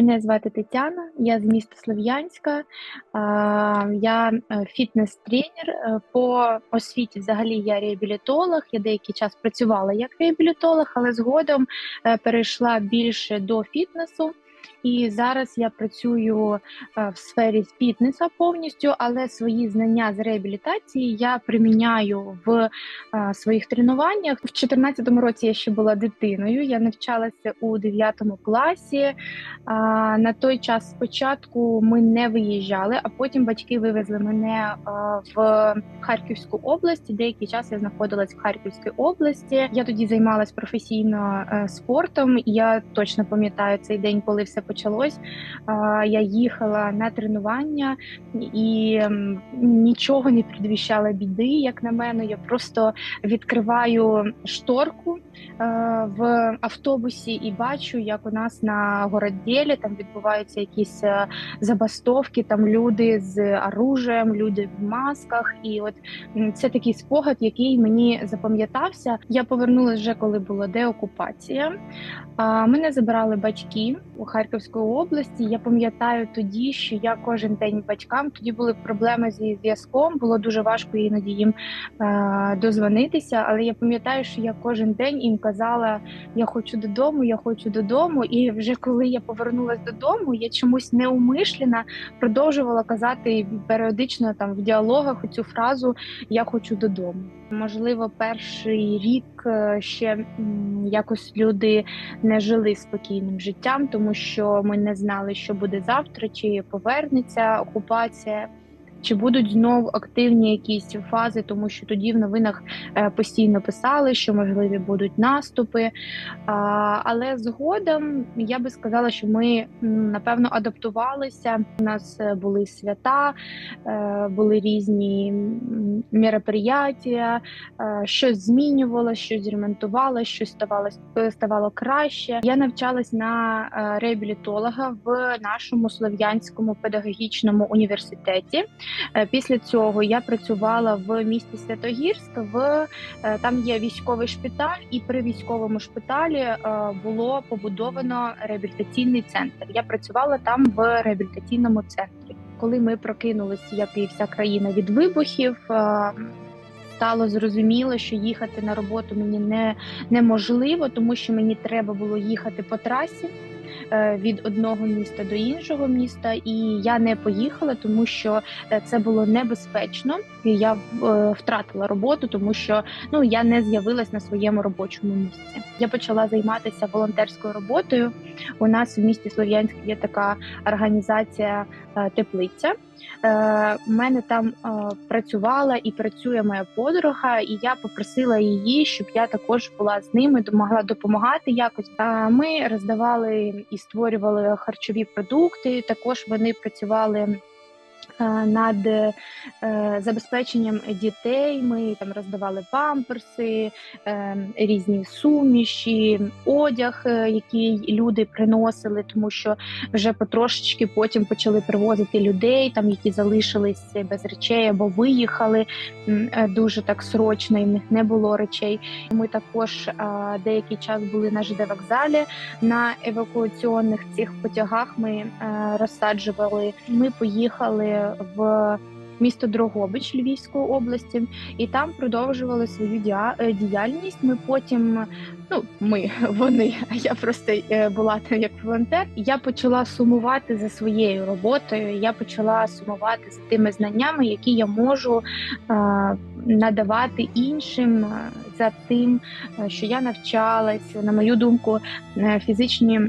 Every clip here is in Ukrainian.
Мене звати Тетяна, я з міста Слов'янська. Я е, фітнес-тренер. Е, по освіті взагалі я реабілітолог. Я деякий час працювала як реабілітолог, але згодом е, перейшла більше до фітнесу. І зараз я працюю е, в сфері фітнеса повністю, але свої знання з реабілітації я приміняю в е, своїх тренуваннях. В 2014 році я ще була дитиною. Я навчалася у 9 класі. На той час спочатку ми не виїжджали, а потім батьки вивезли мене е, в Харківську область. Деякий час я знаходилась в Харківській області. Я тоді займалась професійно спортом. Я точно пам'ятаю цей день, коли все почалось, я їхала на тренування і нічого не предвіщало біди, як на мене. Я просто відкриваю шторку в автобусі і бачу, як у нас на городділі там відбуваються якісь е, забастовки, там люди з оружием, люди в масках. І от це такий спогад, який мені запам'ятався. Я повернулася вже коли була деокупація. Мене забирали батьки у Харківської області. Я пам'ятаю тоді, що я кожен день батькам тоді були проблеми зі зв'язком. Було дуже важко іноді їм е, дозвонитися. Але я пам'ятаю, що я кожен день їм казала: я хочу додому, я хочу додому. І вже коли я повернулася додому, я чомусь неумишлена продовжувала казати періодично там в діалогах цю фразу Я хочу додому. Можливо, перший рік е, ще якось люди не жили спокійним життям, тому що ми не знали, що буде завтра, чи повернеться окупація. Чи будуть знову активні якісь фази, тому що тоді в новинах е, постійно писали, що можливі будуть наступи. Але згодом я би сказала, що ми напевно адаптувалися. У нас е, були свята, е, були різні мероприятия, щось змінювалося, щось ремонтувалося, щось ставало, ставало краще. Я навчалась на реабілітолога в нашому слов'янському педагогічному університеті. Е, після цього я працювала в місті Святогірськ. В е, там є військовий шпиталь, і при військовому шпиталі е, було побудовано реабілітаційний центр. Я працювала там в реабілітаційному центрі. Коли ми прокинулися, як і вся країна від вибухів. Стало зрозуміло, що їхати на роботу мені не неможливо, тому що мені треба було їхати по трасі. Е, від одного міста до іншого міста, і я не поїхала, тому що е, це було небезпечно. Я е, втратила роботу, тому що ну я не з'явилась на своєму робочому місці. Я почала займатися волонтерською роботою. У нас в місті Слов'янськ є така організація теплиця. У мене там працювала і працює моя подруга, і я попросила її, щоб я також була з ними, могла допомагати якось. Ми роздавали і створювали харчові продукти. Також вони працювали. Е, над е, забезпеченням дітей ми там роздавали памперси, е, різні суміші, одяг, який люди приносили, тому що вже потрошечки потім почали привозити людей, там які залишились без речей або виїхали дуже так срочно, і в них не було речей. Ми також деякий час були на ЖД вокзалі на евакуаційних цих потягах. Ми розсаджували. Ми поїхали в місто Дрогобич Львівської області, і там продовжували свою е, діяльність. Ми потім, ну ми вони, а я просто е, була там як волонтер. Я почала сумувати за своєю роботою. Я почала сумувати за тими знаннями, які я можу е, надавати іншим за тим, що я навчалась. На мою думку, фізичні.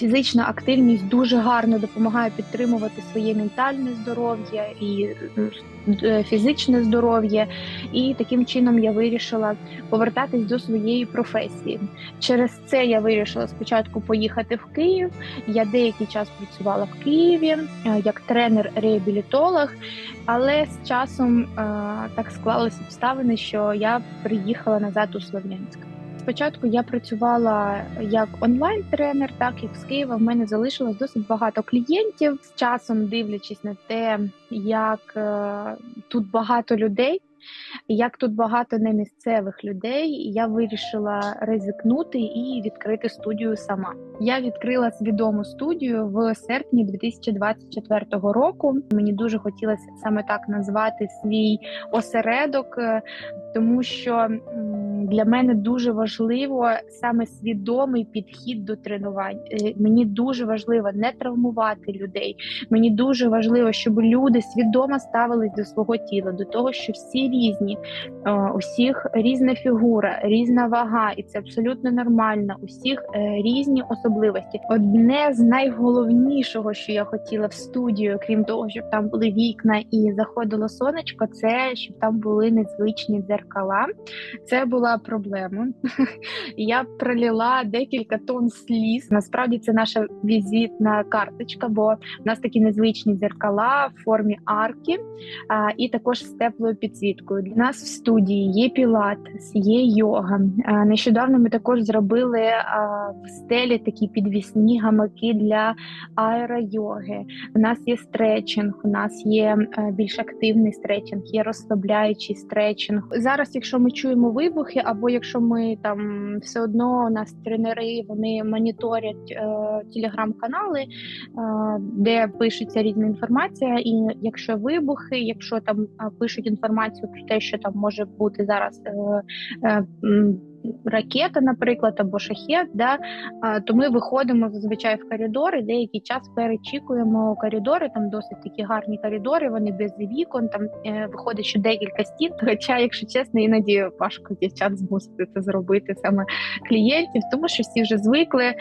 Фізична активність дуже гарно допомагає підтримувати своє ментальне здоров'я і е, фізичне здоров'я, і таким чином я вирішила повертатись до своєї професії. Через це я вирішила спочатку поїхати в Київ. Я деякий час працювала в Києві е, як тренер-реабілітолог, але з часом е, так склалися обставини, що я приїхала назад у Слов'янськ. Спочатку я працювала як онлайн-тренер, так і з Києва в мене залишилось досить багато клієнтів. З часом дивлячись на те, як е, тут багато людей. Як тут багато не місцевих людей, я вирішила ризикнути і відкрити студію сама. Я відкрила свідому студію в серпні 2024 року. Мені дуже хотілося саме так назвати свій осередок, е, тому що для мене дуже важливо саме свідомий підхід до тренувань. Е, мені дуже важливо не травмувати людей. Мені дуже важливо, щоб люди свідомо ставились до свого тіла, до того, що всі різні, у всіх різна фігура, різна вага, і це абсолютно нормально. У всіх е, різні особливості. Одне з найголовнішого, що я хотіла в студію, крім того, щоб там були вікна і заходило сонечко, це щоб там були незвичні дзеркала. Це була проблема. Я проліла декілька тонн сліз. Насправді це наша візитна карточка, бо в нас такі незвичні дзеркала в формі арки, а, і також з теплою підсвіткою. Для нас в студії є пілатес, є йога. А, нещодавно ми також зробили а, в стелі такі підвісні гамаки для аеройоги. У нас є стретчинг, у нас є більш активний стретчинг, є розслабляючий стретчинг. Зараз, якщо ми чуємо вибухи, або якщо ми там все одно у нас тренери вони моніторять е, телеграм-канали, е, де пишеться різна інформація. І якщо вибухи, якщо там е, пишуть інформацію про те, що там може бути зараз. Е, е, ракета, наприклад, або шахет, да, то ми виходимо зазвичай в коридори, деякий час перечікуємо коридори, там досить такі гарні коридори, вони без вікон, там е, виходить, що декілька стін. Хоча, якщо чесно, іноді важко дівчат змусити це зробити саме клієнтів, тому що всі вже звикли,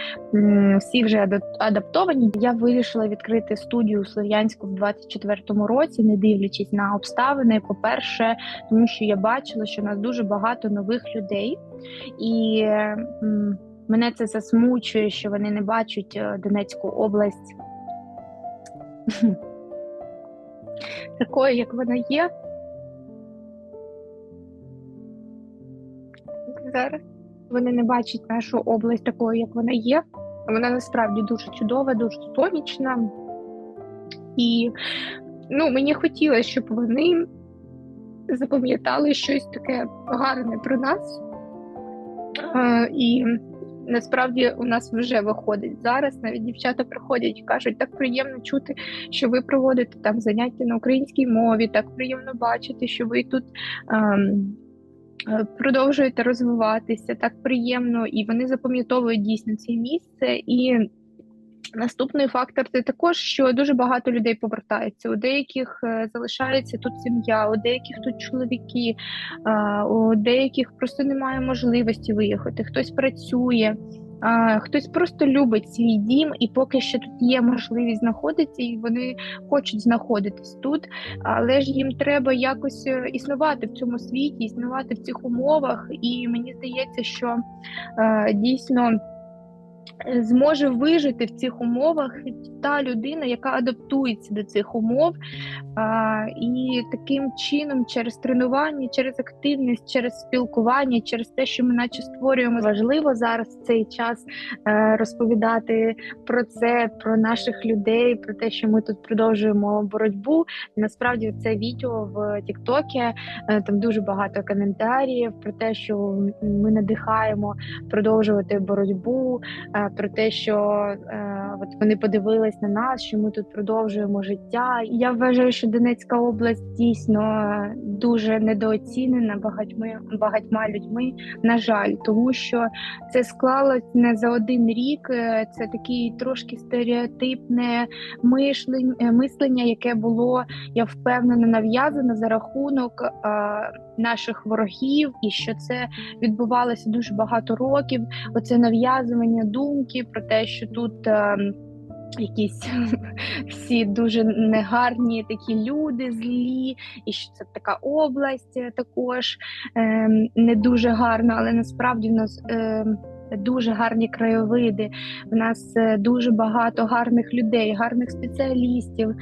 всі вже адаптовані. Я вирішила відкрити студію Слов'янську в 24-му році, не дивлячись на обставини. По перше, тому що я бачила, що у нас дуже багато нових людей. І мене це засмучує, що вони не бачать е, Донецьку область такою, як вона є. Зараз вони не бачать нашу область такою, як вона є. Вона насправді дуже чудова, дуже сонячна. І ну, мені хотілося, щоб вони запам'ятали щось таке гарне про нас. І насправді у нас вже виходить зараз. Навіть дівчата приходять і кажуть, так приємно чути, що ви проводите там заняття на українській мові, так приємно бачити, що ви тут. Ем, продовжуєте розвиватися так приємно, і вони запам'ятовують дійсно це місце і Наступний фактор це також, що дуже багато людей повертається. У деяких е, залишається тут сім'я, у деяких тут чоловіки, у деяких просто немає можливості виїхати. Хтось працює, хтось просто любить свій дім, і поки що тут є можливість знаходитися, і вони хочуть знаходитись тут, але ж їм треба якось е, існувати в цьому світі, існувати в цих умовах. І мені здається, що е, дійсно зможе вижити в цих умовах та людина, яка адаптується до цих умов, а, і таким чином, через тренування, через активність, через спілкування, через те, що ми наче створюємо, важливо зараз цей час е, розповідати про це, про наших людей, про те, що ми тут продовжуємо боротьбу. Насправді, це відео в Тіктокі е, там дуже багато коментарів про те, що ми надихаємо продовжувати боротьбу. Е, про те, що е, от вони подивились на нас, що ми тут продовжуємо життя. Я вважаю, що Донецька область дійсно дуже недооцінена багатьма багатьма людьми. На жаль, тому що це склалось не за один рік. Е, це такий трошки стереотипне е, мислення, яке було я впевнена нав'язане за рахунок е, наших ворогів, і що це відбувалося дуже багато років. Оце нав'язування думки про те, що тут е, якісь всі дуже негарні такі люди злі, і що це така область також е, не дуже гарна, але насправді в нас. Е, дуже гарні краєвиди. В нас е, дуже багато гарних людей, гарних спеціалістів.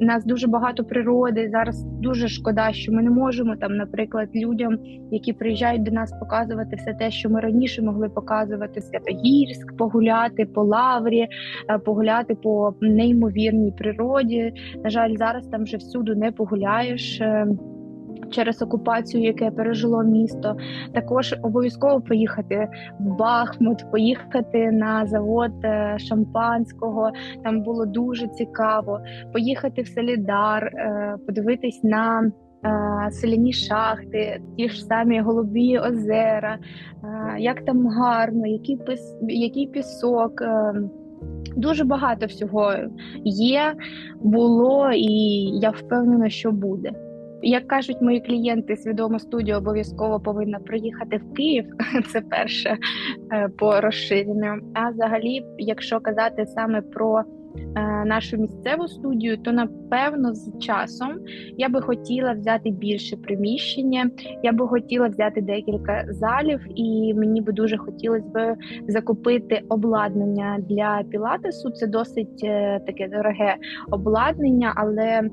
У нас дуже багато природи. Зараз дуже шкода, що ми не можемо там, наприклад, людям, які приїжджають до нас показувати все те, що ми раніше могли показувати Святогірськ, погуляти по лаврі, е, погуляти по неймовірній природі. На жаль, зараз там вже всюди не погуляєш. Через окупацію, яке пережило місто. Також обов'язково поїхати в Бахмут, поїхати на завод е, шампанського. Там було дуже цікаво. Поїхати в Солідар, е, подивитись на. Е, соляні шахти, ті ж самі голубі озера, як там гарно, який піс, який пісок. Дуже багато всього є, було, і я впевнена, що буде. Як кажуть мої клієнти, свідома студія обов'язково повинна приїхати в Київ. Це перше е, по розширенню. А взагалі, якщо казати саме про е, нашу місцеву студію, то напевно з часом я би хотіла взяти більше приміщення. Я би хотіла взяти декілька залів, і мені би дуже хотілося б закупити обладнання для пілатесу. Це досить е, таке дороге обладнання, але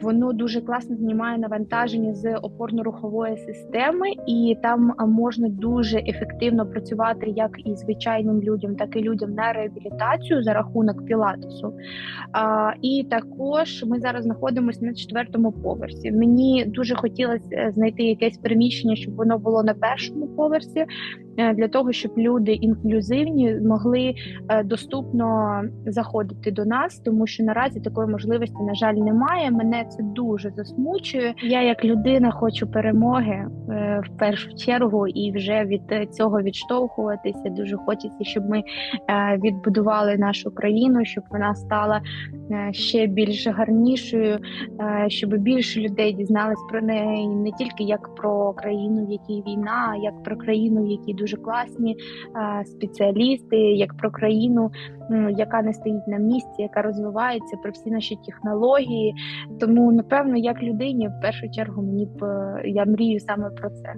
Воно дуже класно знімає навантаження з опорно-рухової системи, і там можна дуже ефективно працювати як і звичайним людям, так і людям на реабілітацію за рахунок пілатесу. І також ми зараз знаходимося на четвертому поверсі. Мені дуже хотілося е, знайти якесь приміщення, щоб воно було на першому поверсі. Е, для того, щоб люди інклюзивні могли е, доступно заходити до нас, тому що наразі такої можливості на жаль немає. Мене це дуже засмучує. Я як людина хочу перемоги е, в першу чергу, і вже від цього відштовхуватися. Дуже хочеться, щоб ми відбудували нашу країну, щоб вона стала ще більш гарнішою, щоб більше людей дізнались про неї не тільки як про країну, в якій війна, а як про країну, в якій дуже дуже класні спеціалісти, як про країну, яка не стоїть на місці, яка розвивається про всі наші технології. Тому, напевно, як людині, в першу чергу, мені б я мрію саме про це.